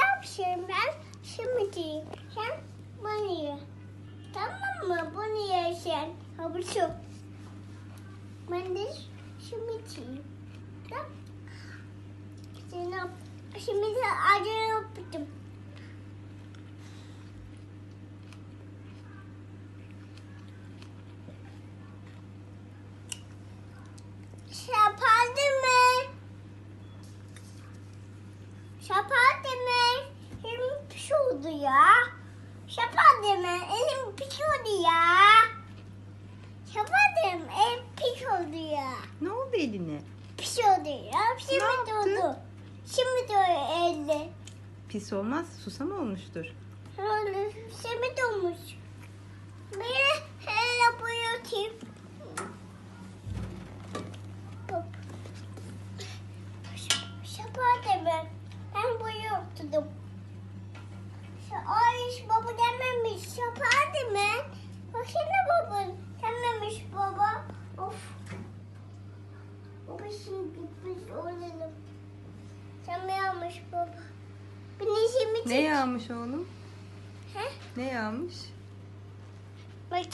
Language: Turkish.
yapacağım ben. Şimdi sen bunu ye. Tamam mı? Bunu ye sen. Havuçum. Ben de şimdi yiyeyim. Tamam. Şimdi, şimdi acı yaptım. Şapadı mı? Şapadı mı? Oldu ya. Şapadı mı? Elim pis oldu ya. Şapadı mı? Elim pis oldu ya. Ne oldu eline? Pis oldu ya. Şimdi oldu. Şimdi de elde. Pis olmaz. Susam olmuştur. Simit olmuş. Bir hele boyatayım. Hop. Şapa ben. Ben boyatıyordum. Bakın baba. Dememiş baba. Of. Baba şimdi biz oynayalım. Sen mi yapmış baba? Beni şimdi Ne yağmış oğlum? He? Ne yağmış? Bakayım.